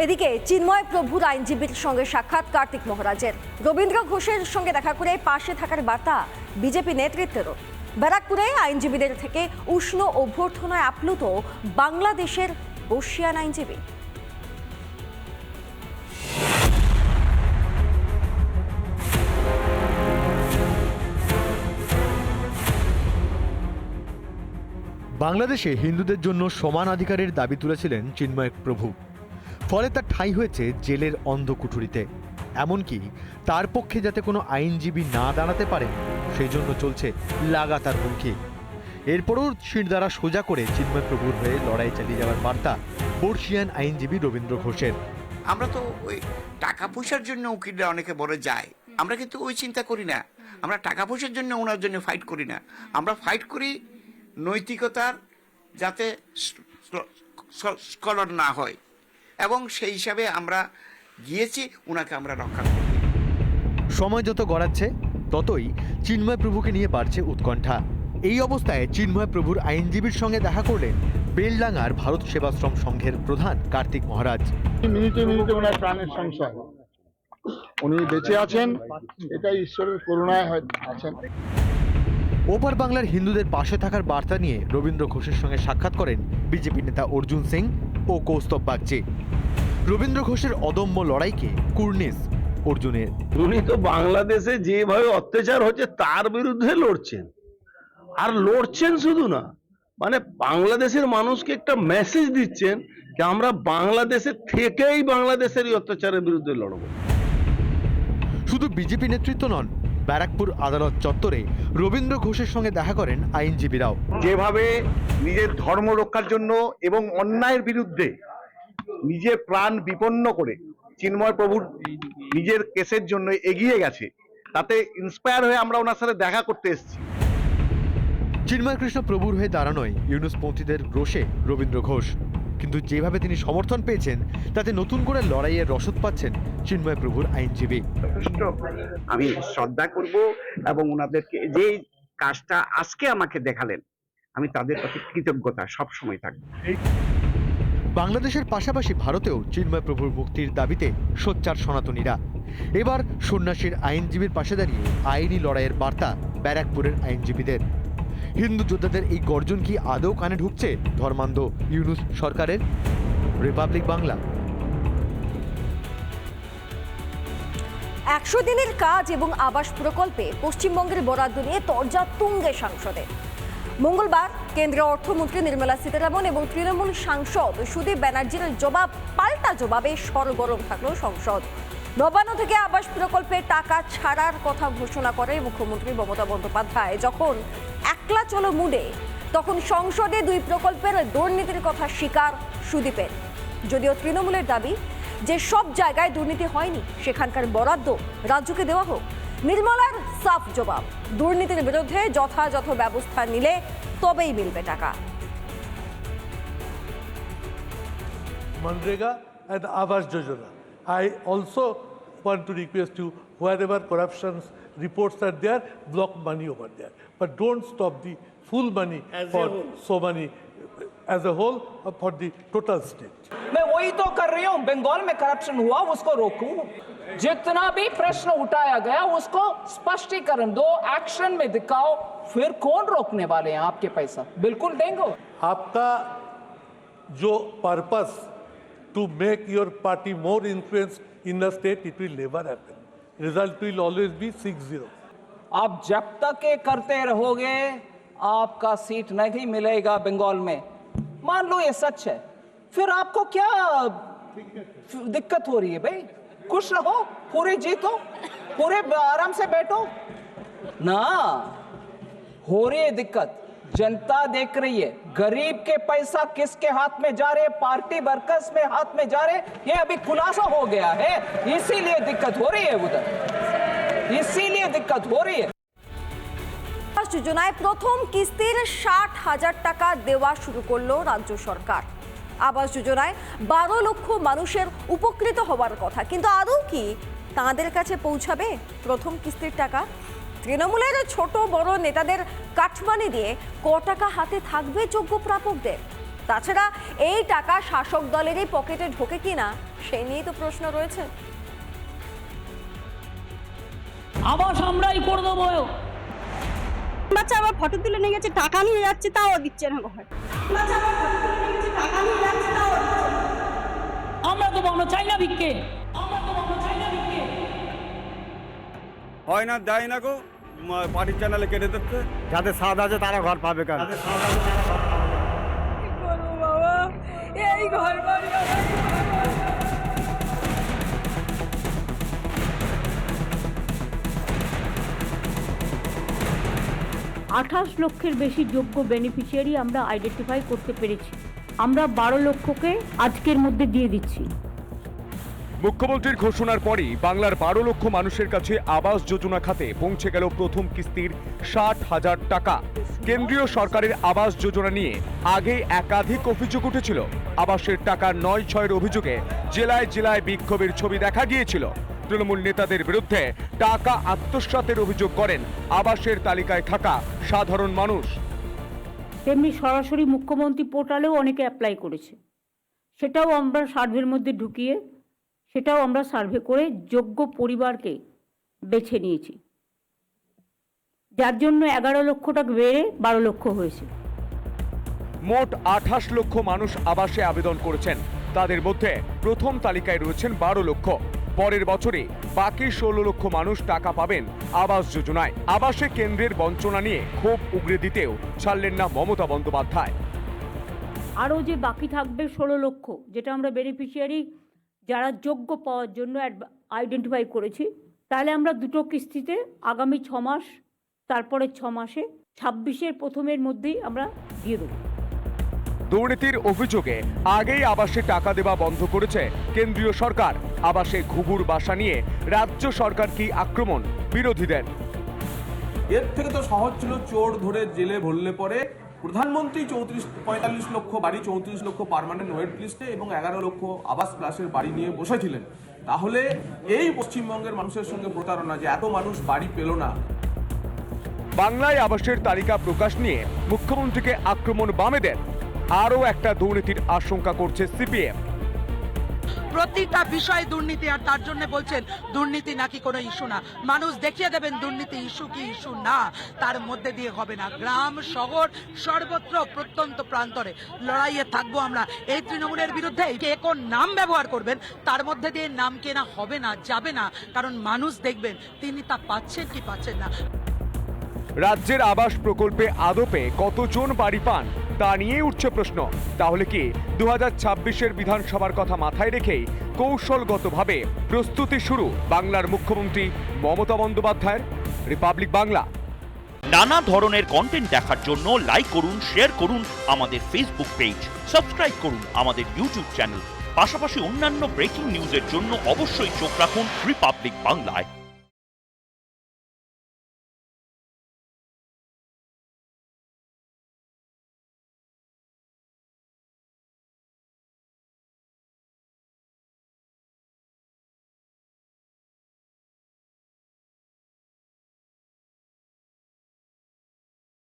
এদিকে চিন্ময় প্রভুর আইনজীবীর সঙ্গে সাক্ষাৎ কার্তিক মহারাজের। রবীন্দ্র ঘোষের সঙ্গে দেখা করে পাশে থাকার বার্তা বিজেপি নেতৃত্বেরও ব্যারাকপুরে আইনজীবীদের থেকে উষ্ণ অভ্যর্থনায় আপ্লুত বাংলাদেশের বর্ষিয়ান আইনজীবী। বাংলাদেশে হিন্দুদের জন্য সমান অধিকারের দাবি তুলেছিলেন চিন্ময় প্রভু। ফলে তার ঠাঁই হয়েছে জেলের অন্ধকুঠুরিতে। এমনকি তার পক্ষে যাতে কোনো আইনজীবী না দাঁড়াতে পারে সেই জন্য চলছে লাগাতার হুমকি। এরপরও দ্বারা সোজা করে চিন্ময় প্রভুর হয়ে লড়াই চালিয়ে যাওয়ার বার্তা বর্ষিয়ান আইনজীবী রবীন্দ্র ঘোষের। আমরা তো ওই টাকা পয়সার জন্য উকিলরা অনেকে বলে যায়। আমরা কিন্তু ওই চিন্তা করি না। আমরা টাকা পয়সার জন্য ওনার জন্য ফাইট করি না। আমরা ফাইট করি নৈতিকতার যাতে স্কলর না হয়। এবং সেই হিসাবে আমরা গিয়েছি ওনাকে আমরা রক্ষা করি। সময় যত গড়াচ্ছে ততই চিন্ময় প্রভুকে নিয়ে বাড়ছে উৎকণ্ঠা। এই অবস্থায় চিন্ময় প্রভুর আইনজীবীর সঙ্গে দেখা করলেন বেলডাঙ্গার ভারত সেবাশ্রম সংঘের প্রধান কার্তিক মহারাজ। মিনিটে মিনিটে ওনার প্রাণের সংশয়। উনি বেঁচে আছেন এটা ঈশ্বরের করুণায় হয় আছেন। ওপার বাংলার হিন্দুদের পাশে থাকার বার্তা নিয়ে রবীন্দ্র ঘোষের সঙ্গে সাক্ষাৎ করেন বিজেপি নেতা অর্জুন সিং। ও কৌস্তব বাগচি। রবীন্দ্র ঘোষের অদম্য লড়াইকে কুর্নিস অর্জুনের। উনি তো বাংলাদেশে যেভাবে অত্যাচার হচ্ছে তার বিরুদ্ধে লড়ছেন। আর লড়ছেন শুধু না মানে বাংলাদেশের মানুষকে একটা মেসেজ দিচ্ছেন যে আমরা বাংলাদেশে থেকেই বাংলাদেশের এই অত্যাচারের বিরুদ্ধে লড়বো। শুধু বিজেপি নেতৃত্ব নন ব্যারাকপুর আদালত চত্বরে রবীন্দ্র ঘোষের সঙ্গে দেখা করেন আইনজীবীরাও। যেভাবে নিজের ধর্ম রক্ষার জন্য এবং অন্যায়ের বিরুদ্ধে নিজের প্রাণ বিপন্ন করে চিন্ময় প্রভুর নিজের কেসের জন্য এগিয়ে গেছে তাতে ইন্সপায়ার হয়ে আমরা ওনার সাথে দেখা করতে এসেছি। চিন্ময় কৃষ্ণ প্রভুর হয়ে দাঁড়ানোয় ইউনুসপন্থীদের রোষে রবীন্দ্র ঘোষ। কিন্তু যেভাবে তিনি সমর্থন পেয়েছেন তাতে নতুন করে লড়াইয়ের রসদ পাচ্ছেন চিন্ময় প্রভুর আইনজীবী। আমি শ্রদ্ধা করব এবং ওনাদেরকে যে কাজটা আজকে আমাকে দেখালেন আমি তাদের প্রতি কৃতজ্ঞতা সব সময় থাকব। বাংলাদেশের পাশাপাশি ভারতেও চিন্ময় প্রভুর মুক্তির দাবিতে সোচ্চার সনাতনীরা। এবার সন্ন্যাসীর আইনজীবীর পাশে দাঁড়িয়ে আইনি লড়াইয়ের বার্তা ব্যারাকপুরের আইনজীবীদের। হিন্দু যোদ্ধাদের এই গর্জন কি আদৌ কানে ঢুকছে? ধর্মান্ধ ইউনুস সরকারের? রিপাবলিক বাংলা। একশো দিনের কাজ এবং আবাস প্রকল্পে পশ্চিমবঙ্গের বরাদ্দ নিয়ে তরজা তুঙ্গে সাংসদে মঙ্গলবার কেন্দ্রীয় অর্থমন্ত্রী নির্মলা সীতারামন এবং তৃণমূল সাংসদ সুদীপ ব্যানার্জির জবাব, পাল্টা জবাবে সরগরম থাকল সংসদ। নবান্ন থেকে আবাস প্রকল্পে টাকা ছাড়ার কথা ঘোষণা করে মুখ্যমন্ত্রী মমতা বন্দ্যোপাধ্যায়। যখন একলা চলো মুডে, তখন সংসদে দুই প্রকল্পের দুর্নীতির কথা স্বীকার সুদীপের। যদিও তৃণমূলের দাবি যে সব জায়গায় দুর্নীতি হয়নি, সেখানকার বরাদ্দ রাজ্যকে দেওয়া হোক। নির্মলার সাফ জবাব, দুর্নীতির বিরুদ্ধে যথাযথ ব্যবস্থা নিলে তবেই মিলবে টাকা। and Awas Jojana. I also want to request you, wherever corruptions reports are there, block money over there. But don't stop the full money as for so money uh, as a whole uh, for the total state. मैं वही तो कर रही हूँ बंगाल में corruption हुआ उसको रोकूं जितना भी प्रश्न उठाया गया उसको स्पष्टीकरण दो एक्शन में दिखाओ फिर कौन रोकने वाले हैं आपके पैसा बिल्कुल देंगे आपका जो purpose to make your party more influence in the state, it will never happen. Result will always be 6-0. आप जब तक ये करते रहोगे आपका सीट नहीं मिलेगा बंगाल में। मान लो ये सच है। फिर आपको क्या दिक्कत हो रही है भाई? खुश रहो पूरे जीतो पूरे आराम से बैठो। ना हो रही है दिक्कत। जनता देख रही है गरीब के पैसा किसके हाथ में जा रहे पार्टी वर्कर्स में हाथ में जा रहे ये अभी खुलासा हो गया है इसीलिए दिक्कत हो रही है उधर इसीलिए दिक्कत हो रही है আবাস যোজনায় প্রথম কিস্তির ষাট হাজার টাকা দেওয়া শুরু করলো রাজ্য সরকার আবাস যোজনায় বারো লক্ষ মানুষের উপকৃত হওয়ার কথা কিন্তু আদৌ কি তাঁদের কাছে পৌঁছাবে প্রথম কিস্তির টাকা তৃণমূলের ছোট বড় নেতাদের কাঠমানি দিয়ে ক টাকা হাতে থাকবে যোগ্য প্রাপকদের। তাছাড়া এই টাকা শাসক দলেরই পকেটে ঢোকে কিনা সেই নিয়েই তো প্রশ্ন রয়েছে। আবাস আমরাই করে দেবো। বাচ্চা আবার ফটো তুলে নিয়ে গেছে টাকা নিয়ে যাচ্ছে তাও দিচ্ছে না ঘর। আমরা ভিক্ষে। আমরা চাই না ভিক্ষে। হয় না দেয় না গো। পার্টির চ্যানেলে কেটে দিচ্ছে। যাদের স্বাদ আছে তারা ঘর পাবে কেন এই ঘর এই ঘর বাড়ি। আঠাশ লক্ষের বেশি যোগ্য বেনিফিশিয়ারি আমরা আইডেন্টিফাই করতে পেরেছি। আমরা বারো লক্ষকে আজকের মধ্যে দিয়ে দিচ্ছি। মুখ্যমন্ত্রীর ঘোষণার পরই বাংলার বারো লক্ষ মানুষের কাছে আবাস যোজনা খাতে পৌঁছে গেল প্রথম কিস্তির ষাট হাজার টাকা। কেন্দ্রীয় সরকারের আবাস যোজনা নিয়ে আগে একাধিক অভিযোগ উঠেছিল। আবাসের টাকা নয় ছয়ের অভিযোগে জেলায় জেলায় বিক্ষোভের ছবি দেখা গিয়েছিল। তৃণমূল নেতাদের বিরুদ্ধে টাকা আত্মসাতের অভিযোগ করেন আবাসের তালিকায় থাকা সাধারণ মানুষ। তেমনি সরাসরি মুখ্যমন্ত্রী পোর্টালেও অনেকে অ্যাপ্লাই করেছে। সেটাও আমরা সার্ভের মধ্যে ঢুকিয়ে সেটাও আমরা সার্ভে করে যোগ্য পরিবারকে বেছে নিয়েছি। যার জন্য এগারো লক্ষ টাকা বেড়ে বারো লক্ষ হয়েছে। মোট আঠাশ লক্ষ মানুষ আবাসে আবেদন করেছেন। তাদের মধ্যে প্রথম তালিকায় রয়েছেন বারো লক্ষ। পরের বছরে বাকি ষোলো লক্ষ মানুষ টাকা পাবেন আবাস যোজনায়। আবাসে কেন্দ্রের বঞ্চনা নিয়ে ক্ষোভ উগরে দিতেও ছাড়লেন না মমতা বন্দ্যোপাধ্যায়। আরও যে বাকি থাকবে ষোলো লক্ষ যেটা আমরা বেনিফিশিয়ারি যারা যোগ্য পাওয়ার জন্য আইডেন্টিফাই করেছি তাহলে আমরা দুটো কিস্তিতে আগামী ছ মাস তারপরে ছ মাসে ছাব্বিশের প্রথমের মধ্যেই আমরা দিয়ে দেবো। দুর্নীতির অভিযোগে আগেই আবাসে টাকা দেওয়া বন্ধ করেছে কেন্দ্রীয় সরকার। আবাসে ঘুঘুর বাসা নিয়ে রাজ্য সরকার কি আক্রমণ বিরোধীদের? এর থেকে তো সহজ ছিল চোর ধরে জেলে ভরলে পরে প্রধানমন্ত্রী চৌত্রিশ, পঁয়তাল্লিশ লক্ষ, বাড়ি চৌত্রিশ লক্ষ পারমানেন্ট ওয়েট লিস্টে এবং এগারো লক্ষ আবাস প্লাসের বাড়ি নিয়ে বসেছিলেন। তাহলে এই পশ্চিমবঙ্গের মানুষের সঙ্গে প্রতারণা যে এত মানুষ বাড়ি পেল না। বাংলায় আবাসের তালিকা প্রকাশ নিয়ে মুখ্যমন্ত্রীকে আক্রমণ বামেদের আরও একটা দুর্নীতির আশঙ্কা করছে সিপিএম। প্রতিটা বিষয়ে দুর্নীতি, আর তার জন্য বলছেন, দুর্নীতি নাকি কোনো ইস্যু না। মানুষ দেখিয়ে দেবেন, দুর্নীতি ইস্যু কি ইস্যু না। তার মধ্যে দিয়ে হবে না। গ্রাম, শহর, সর্বত্র, প্রত্যন্ত প্রান্তরে লড়াইয়ে থাকব আমরা। এই তৃণমূলের বিরুদ্ধে কে কোন নাম ব্যবহার করবেন, তার মধ্যে দিয়ে নাম কেনা হবে না, যাবে না। কারণ মানুষ দেখবেন, তিনি তা পাচ্ছেন কি পাচ্ছেন না। রাজ্যের আবাস প্রকল্পে আদপে কতজন বাড়ি পান, তা নিয়ে উঠছে প্রশ্ন। তাহলে কি দু হাজার ছাব্বিশের বিধানসভার কথা মাথায় রেখেই কৌশলগতভাবে প্রস্তুতি শুরু বাংলার মুখ্যমন্ত্রী মমতা বন্দ্যোপাধ্যায়ের? রিপাবলিক বাংলা। নানা ধরনের কন্টেন্ট দেখার জন্য লাইক করুন শেয়ার করুন আমাদের ফেসবুক পেজ সাবস্ক্রাইব করুন আমাদের ইউটিউব চ্যানেল পাশাপাশি অন্যান্য ব্রেকিং নিউজের জন্য অবশ্যই চোখ রাখুন রিপাবলিক বাংলায়